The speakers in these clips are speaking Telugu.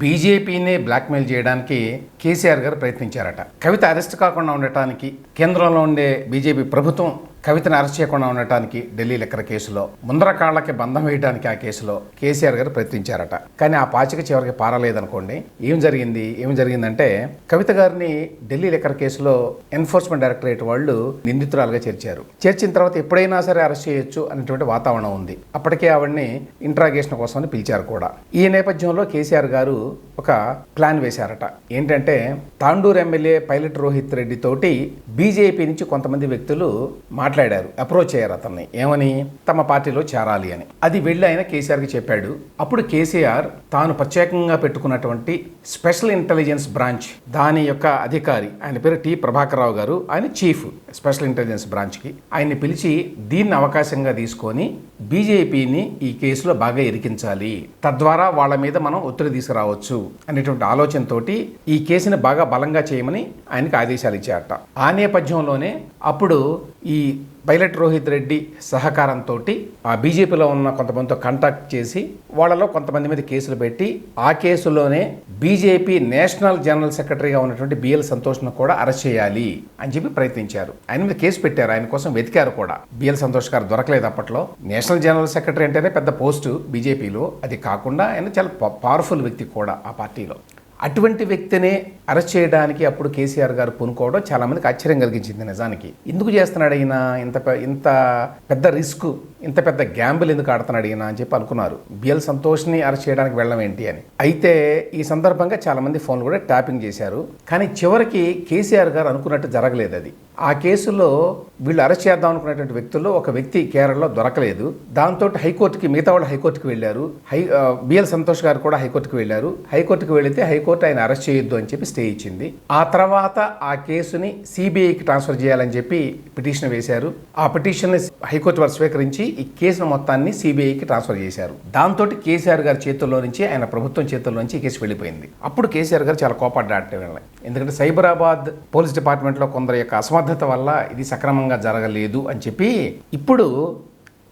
బీజేపీనే బ్లాక్మెయిల్ చేయడానికి కేసీఆర్ గారు ప్రయత్నించారట. కవిత అరెస్ట్ కాకుండా ఉండటానికి కేంద్రంలో ఉండే బీజేపీ ప్రభుత్వం కవితను అరెస్ట్ చేయకుండా ఉండటానికి ఢిల్లీ లెక్కర కేసులో ముందర కాళ్ళకి బంధం వేయడానికి ఆ కేసులో కేసీఆర్ గారు ప్రయత్నించారట. కానీ ఆ పాచిక చివరికి పారలేదనుకోండి. ఏం జరిగింది? ఏం జరిగిందంటే కవిత గారిని ఢిల్లీ లెక్కర కేసులో ఎన్ఫోర్స్మెంట్ డైరెక్టరేట్ వాళ్ళు నిందితురాలుగా చేర్చారు. చేర్చిన తర్వాత ఎప్పుడైనా సరే అరెస్ట్ చేయొచ్చు అనేటువంటి వాతావరణం ఉంది. అప్పటికే ఆవిడ్ని ఇంట్రాగేషన్ కోసం పిలిచారు కూడా. ఈ నేపథ్యంలో కేసీఆర్ గారు ఒక ప్లాన్ వేశారట. ఏంటంటే తాండూరు ఎమ్మెల్యే పైలట్ రోహిత్ రెడ్డి తోటి బీజేపీ నుంచి కొంతమంది వ్యక్తులు మాట్లాడారు. అప్రోచ్ అయ్యారు అతన్ని. ఏమని? తమ పార్టీలో చేరాలి అని. అది వెళ్ళి ఆయన కేసీఆర్కి చెప్పాడు. అప్పుడు కేసీఆర్ తాను ప్రత్యేకంగా పెట్టుకున్నటువంటి స్పెషల్ ఇంటెలిజెన్స్ బ్రాంచ్ దాని యొక్క అధికారి ఆయన పేరు టి ప్రభాకర్ రావు గారు ఆయన చీఫ్ స్పెషల్ ఇంటెలిజెన్స్ బ్రాంచ్కి. ఆయన్ని పిలిచి దీన్ని అవకాశంగా తీసుకొని బీజేపీని ఈ కేసులో బాగా ఇరికించాలి. తద్వారా వాళ్ళ మీద మనం ఒత్తిడి తీసుకురావచ్చు అనేటువంటి ఆలోచనతోటి ఈ కేసుని బాగా బలంగా చేయమని ఆయనకి ఆదేశాలు ఇచ్చారట. ఆ నేపథ్యంలోనే అప్పుడు ఈ పైలట్ రోహిత్ రెడ్డి సహకారంతో ఆ బీజేపీలో ఉన్న కొంతమందితో కాంటాక్ట్ చేసి వాళ్ళలో కొంతమంది మీద కేసులు పెట్టి ఆ కేసులోనే బీజేపీ నేషనల్ జనరల్ సెక్రటరీగా ఉన్నటువంటి బిఎల్ సంతోష్ను కూడా అరెస్ట్ చేయాలి అని చెప్పి ప్రయత్నించారు. ఆయన మీద కేసు పెట్టారు. ఆయన కోసం వెతికారు కూడా. బిఎల్ సంతోష్ గారు దొరకలేదు అప్పట్లో. నేషనల్ జనరల్ సెక్రటరీ అంటేనే పెద్ద పోస్టు బీజేపీలో. అది కాకుండా ఆయన చాలా పవర్ఫుల్ వ్యక్తి కూడా ఆ పార్టీలో. అటువంటి వ్యక్తినే అరెస్ట్ చేయడానికి అప్పుడు కేసీఆర్ గారు పూనుకోవడం చాలామందికి ఆశ్చర్యం కలిగించింది నిజానికి. ఎందుకు చేస్తున్నాడు ఈయన ఇంత ఇంత పెద్ద రిస్క్ ఇంత పెద్ద గ్యాంబుల్ ఎందుకు ఆడుతున్నాడు ఈయన అని చెప్పి అనుకున్నారు. బిఎల్ సంతోష్ని అరెస్ట్ చేయడానికి వెళ్ళడం ఏంటి అని. అయితే ఈ సందర్భంగా చాలామంది ఫోన్లు కూడా ట్యాపింగ్ చేశారు. కానీ చివరికి కేసీఆర్ గారు అనుకున్నట్టు జరగలేదు అది. ఆ కేసులో వీళ్ళు అరెస్ట్ చేద్దాం అనుకున్నటువంటి వ్యక్తుల్లో ఒక వ్యక్తి కేరళలో దొరకలేదు. దాంతో హైకోర్టుకి మిగతా వాళ్ళు హైకోర్టుకి వెళ్ళారు. హై బిఎల్ సంతోష్ గారు కూడా హైకోర్టుకి వెళ్ళారు. హైకోర్టుకి వెళితే హైకోర్టు ఆయన అరెస్ట్ చేయొద్దు అని చెప్పి స్టే ఇచ్చింది. ఆ తర్వాత ఆ కేసుని సిబిఐకి ట్రాన్స్ఫర్ చేయాలని చెప్పి పిటిషన్ వేశారు. ఆ పిటిషన్ హైకోర్టు వారు స్వీకరించి ఈ కేసును మొత్తాన్ని సిబిఐకి ట్రాన్స్ఫర్ చేశారు. దాంతో కేసీఆర్ గారి చేతుల్లో నుంచి ఆయన ప్రభుత్వం చేతుల్లో నుంచి ఈ కేసు వెళ్ళిపోయింది. అప్పుడు కేసీఆర్ గారు చాలా కోపడ్డాట వీళ్ళని. ఎందుకంటే సైబరాబాద్ పోలీస్ డిపార్ట్మెంట్లో కొందరి యొక్క అసమర్థత వల్ల ఇది సక్రమంగా జరగలేదు అని చెప్పి ఇప్పుడు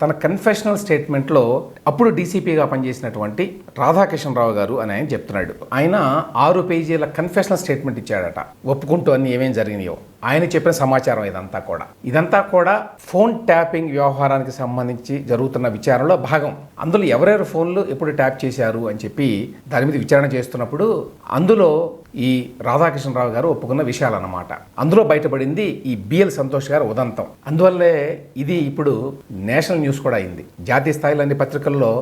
తన కన్ఫెషనల్ స్టేట్మెంట్లో అప్పుడు డీసీపీగా పనిచేసినటువంటి రాధాకిషన్ రావు గారు అని ఆయన చెప్తున్నాడు. ఆయన ఆరు పేజీల కన్ఫెషనల్ స్టేట్మెంట్ ఇచ్చాడట. ఒప్పుకుంటూ అన్ని ఏమేం జరిగినాయో. ఆయన చెప్పిన సమాచారం ఇదంతా కూడా. ఇదంతా కూడా ఫోన్ ట్యాపింగ్ వ్యవహారానికి సంబంధించి జరుగుతున్న విచారణలో భాగం. అందులో ఎవరెవరు ఫోన్లు ఎప్పుడు ట్యాప్ చేశారు అని చెప్పి దాని మీద విచారణ చేస్తున్నప్పుడు అందులో ఈ రాధాకృష్ణరావు గారు ఒప్పుకున్న విషయాలు అన్నమాట అందులో బయటపడింది ఈ బిఎల్ సంతోష్ గారు ఉదంతం. అందువల్లే ఇది ఇప్పుడు నేషనల్ న్యూస్ కూడా అయింది. జాతీయ స్థాయిలో అన్ని పత్రికల్లో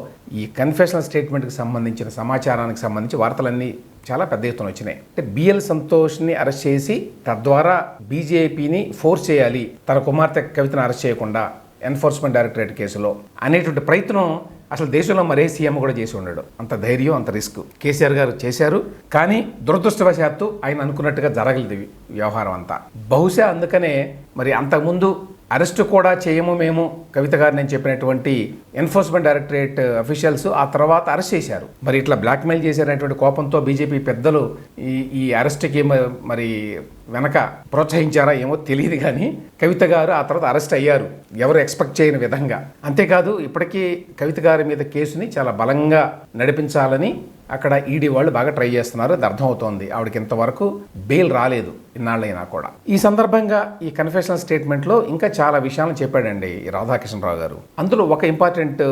ఈ కన్ఫెషనల్ స్టేట్మెంట్కి సంబంధించిన సమాచారానికి సంబంధించి వార్తలన్నీ చాలా పెద్ద ఎత్తున వచ్చినాయి. అంటే బిఎల్ సంతోష్ని అరెస్ట్ చేసి తద్వారా బీజేపీని ఫోర్స్ చేయాలి. తన కుమార్తె కవితను అరెస్ట్ చేయకుండా ఎన్ఫోర్స్మెంట్ డైరెక్టరేట్ కేసులో అనేటువంటి ప్రయత్నం అసలు దేశంలో మరే సీఎం కూడా చేసి ఉండడు. అంత ధైర్యం అంత రిస్క్ కేసీఆర్ గారు చేశారు. కానీ దురదృష్టవశాత్తు ఆయన అనుకున్నట్టుగా జరగలేదు వ్యవహారం అంతా. బహుశా అందుకనే మరి అంతకుముందు అరెస్ట్ కూడా చేయము మేము. కవిత గారు నేను చెప్పినటువంటి ఎన్ఫోర్స్మెంట్ డైరెక్టరేట్ అఫీషియల్స్ ఆ తర్వాత అరెస్ట్ చేశారు. మరి ఇట్లా బ్లాక్మెయిల్ చేశారనేటువంటి కోపంతో బీజేపీ పెద్దలు ఈ ఈ అరెస్ట్కి మరి వెనక ప్రోత్సహించారా ఏమో తెలియదు కానీ కవిత గారు ఆ తర్వాత అరెస్ట్ అయ్యారు. ఎవరు ఎక్స్పెక్ట్ చేయని విధంగా. అంతేకాదు ఇప్పటికీ కవిత గారి మీద కేసుని చాలా బలంగా నడిపించాలని అక్కడ ఈడీ వాళ్ళు బాగా ట్రై చేస్తున్నారు. అది అర్థమవుతోంది. ఆవిడకి ఇంతవరకు బెయిల్ రాలేదు ఇన్నాళ్ళైనా కూడా. ఈ సందర్భంగా ఈ కన్ఫెషనల్ స్టేట్మెంట్లో ఇంకా చాలా విషయాలను చెప్పాడండి ఈ రాధాకృష్ణరావు గారు. అందులో ఒక ఇంపార్టెంట్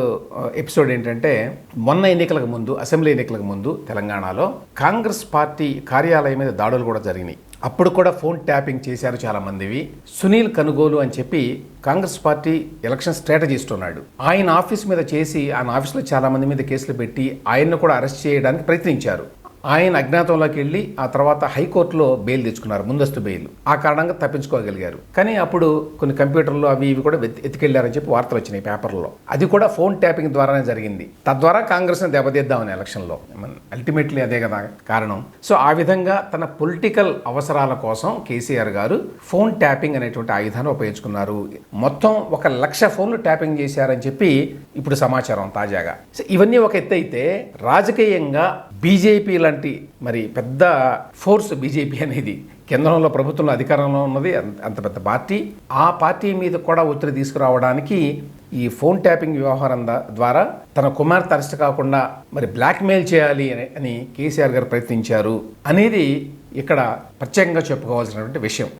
ఎపిసోడ్ ఏంటంటే మొన్న ఎన్నికలకు ముందు అసెంబ్లీ ఎన్నికలకు ముందు తెలంగాణలో కాంగ్రెస్ పార్టీ కార్యాలయం మీద దాడులు కూడా జరిగినాయి. అప్పుడు కూడా ఫోన్ ట్యాపింగ్ చేశారు చాలామందివి. సునీల్ కనుగోలు అని చెప్పి కాంగ్రెస్ పార్టీ ఎలక్షన్ స్ట్రాటజిస్ట్ ఉన్నాడు. ఆయన ఆఫీస్ మీద చేసి ఆయన ఆఫీస్లో చాలా మంది మీద కేసులు పెట్టి ఆయన్ను కూడా అరెస్ట్ చేయడానికి ప్రయత్నించారు. ఆయన అజ్ఞాతంలోకి వెళ్ళి ఆ తర్వాత హైకోర్టులో బెయిల్ తెచ్చుకున్నారు ముందస్తు బెయిల్. ఆ కారణంగా తప్పించుకోగలిగారు. కానీ అప్పుడు కొన్ని కంప్యూటర్లు అవి ఇవి కూడా వెత్- ఎత్తుకెళ్ళారని చెప్పి వార్తలు వచ్చినాయి పేపర్లో. అది కూడా ఫోన్ ట్యాపింగ్ ద్వారానే జరిగింది. తద్వారా కాంగ్రెస్ని దెబ్బతీద్దామని ఎలక్షన్లో. అల్టిమేట్లీ అదే కదా కారణం. సో ఆ విధంగా తన పొలిటికల్ అవసరాల కోసం కేసీఆర్ గారు ఫోన్ ట్యాపింగ్ అనేటువంటి ఆయుధాన్ని ఉపయోగించుకున్నారు. మొత్తం ఒక లక్ష ఫోన్లు ట్యాపింగ్ చేశారని చెప్పి ఇప్పుడు సమాచారం తాజాగా. సో ఇవన్నీ ఒక ఎత్తు అయితే రాజకీయంగా బీజేపీ లాంటి మరి పెద్ద ఫోర్స్ బీజేపీ అనేది కేంద్రంలో ప్రభుత్వంలో అధికారంలో ఉన్నది. అంత- పెద్ద పార్టీ. ఆ పార్టీ మీద కూడా ఒత్తిడి తీసుకురావడానికి ఈ ఫోన్ ట్యాపింగ్ వ్యవహారం ద్వారా తన కుమార్తె అరెస్ట్ కాకుండా మరి బ్లాక్మెయిల్ చేయాలి అని అని కేసీఆర్ గారు ప్రయత్నించారు అనేది ఇక్కడ ప్రత్యేకంగా చెప్పుకోవాల్సినటువంటి విషయం.